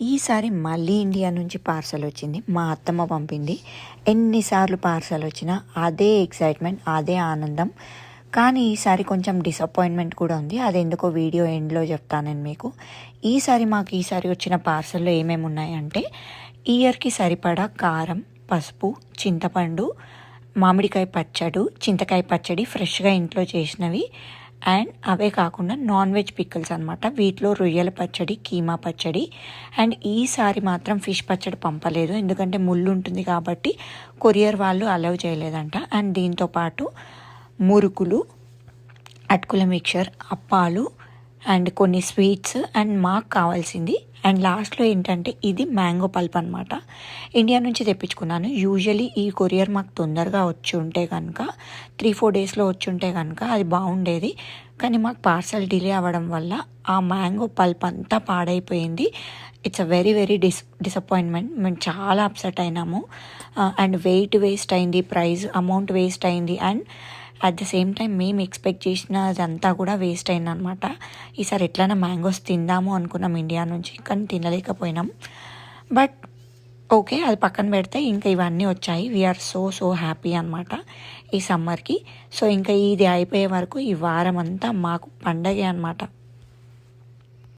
ఈసారి మళ్ళీ ఇండియా నుంచి పార్సల్ వచ్చింది. మా అత్తమ్మ పంపింది. ఎన్నిసార్లు పార్సల్ వచ్చినా అదే ఎక్సైట్మెంట్ అదే ఆనందం. కానీ ఈసారి కొంచెం డిసప్పాయింట్మెంట్ కూడా ఉంది. అది ఎందుకో వీడియో ఎండ్లో చెప్తాను నేను మీకు. ఈసారి మాకు ఈసారి వచ్చిన పార్సల్లో ఏమేమి ఉన్నాయంటే ఇయర్కి సరిపడా కారం పసుపు చింతపండు మామిడికాయ పచ్చడి చింతకాయ పచ్చడి ఫ్రెష్గా ఇంట్లో చేసినవి అండ్ అవే కాకుండా నాన్ వెజ్ పిక్కల్స్ అనమాట వీటిలో రొయ్యల పచ్చడి కీమా పచ్చడి అండ్ ఈసారి మాత్రం ఫిష్ పచ్చడి పంపలేదు. ఎందుకంటే ముళ్ళు ఉంటుంది కాబట్టి కొరియర్ వాళ్ళు అలౌ చేయలేదంట. అండ్ దీంతో పాటు మురుకులు అటుకుల మిక్చర్ అప్పాలు అండ్ కొన్ని స్వీట్స్ అండ్ మాకు కావాల్సింది. అండ్ లాస్ట్లో ఏంటంటే ఇది మ్యాంగో పల్ప్ అనమాట ఇండియా నుంచి తెప్పించుకున్నాను. యూజువలీ ఈ కొరియర్ మాకు తొందరగా వచ్చి ఉంటే కనుక త్రీ ఫోర్ డేస్లో వచ్చి ఉంటే కనుక అది బాగుండేది. కానీ మాకు పార్సల్ డిలే అవ్వడం వల్ల ఆ మ్యాంగో పల్ప్ అంతా పాడైపోయింది. It's a very very dis disappointment మేము చాలా అప్సెట్ అయినాము. అండ్ వెయిట్ వేస్ట్ అయింది ప్రైస్ అమౌంట్ వేస్ట్ అయింది. And at the same time మేము ఎక్స్పెక్ట్ చేసిన అదంతా కూడా వేస్ట్ అయిందనమాట ఈసారి ఎట్లైనా మ్యాంగోస్ తిందాము అనుకున్నాం ఇండియా నుంచి కానీ తినలేకపోయినాం. బట్ ఓకే అది పక్కన పెడితే ఇంకా ఇవన్నీ వచ్చాయి. వీఆర్ సో సో హ్యాపీ అనమాట ఈ సమ్మర్కి సో ఇంకా ఇది అయిపోయే వరకు ఈ వారం అంతా మాకు పండగే అనమాట